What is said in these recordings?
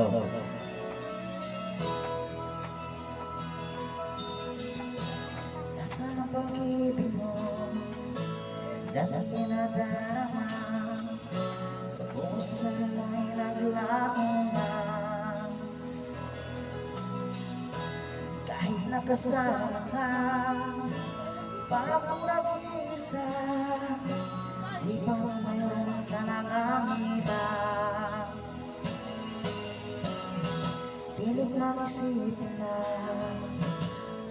Oh. Nasaan ang pag-ibig mo? Dahil kinadarama Sa puso mo'y naglaho na Kahit nakasama ka Parang nag-iisa Di ba mayroon ka na ng Pilit na.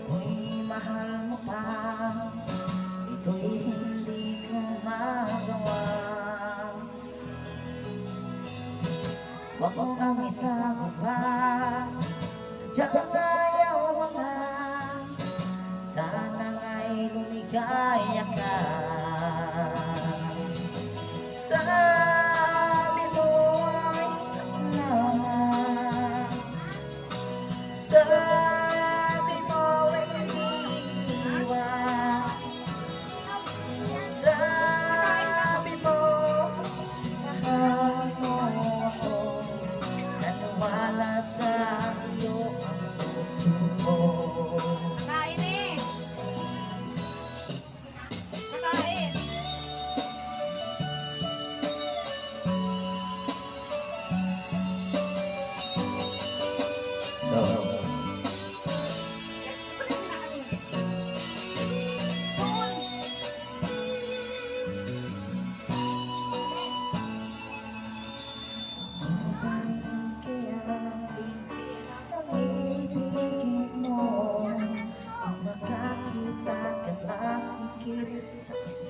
Kung mahal mo pa. Ito'y hindi ko magawa. Huwag mo nang itago pa. Sadyang ayaw mo na. Sana nga'y lumigaya ka sun.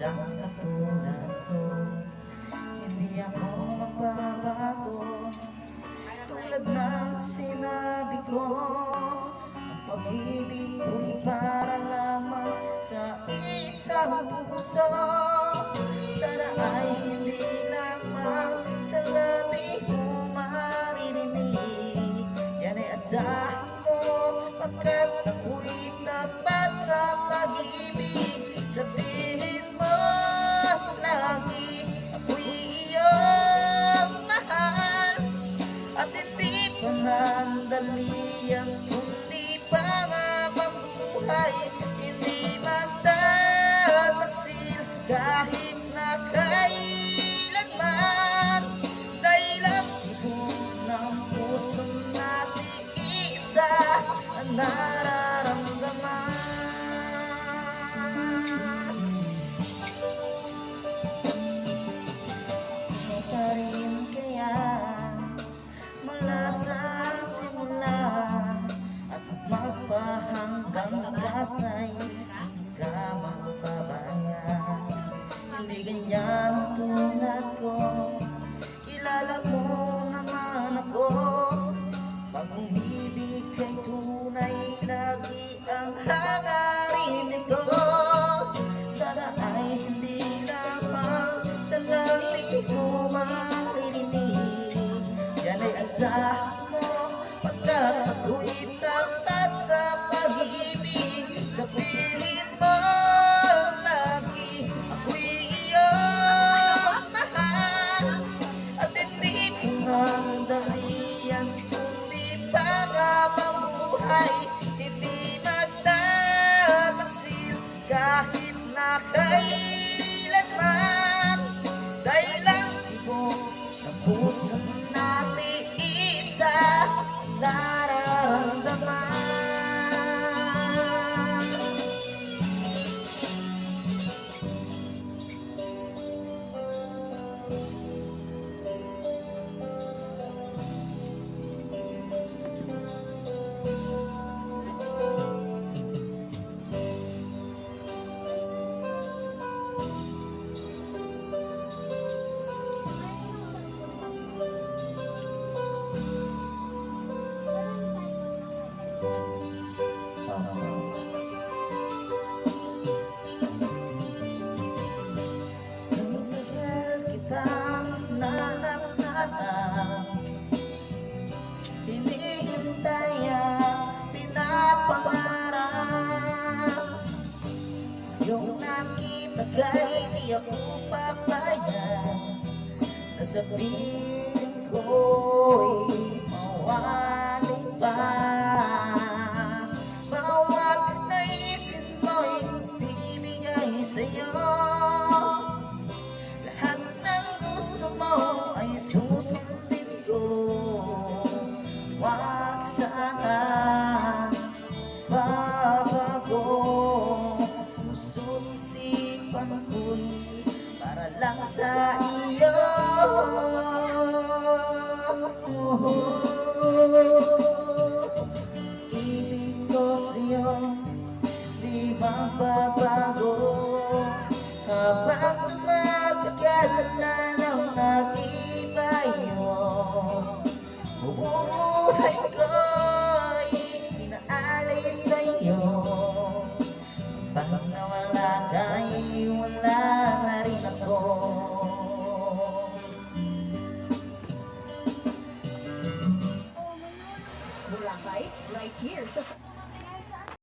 Isang katulad ko Hindi ako magbabago. Tulad ng sinabi ko Ang pag-ibig ko'y para lamang sa isang puso. Sana ay hindi lamang sa labi mo maririnig. Yan ay asahan Kahit na kailanman Dahil ang tibok ng puso natin Isa ang mamuhay Hindi Kahit na kailanman. Dahil ang tibok ng puso natin Isa kay di ako papayag. Na sabihin ko'y mawalay pa. Bawat naisip mo'y bibigay sa'yo. Lahat ng gusto mo ay susundin sa iyo. Ibig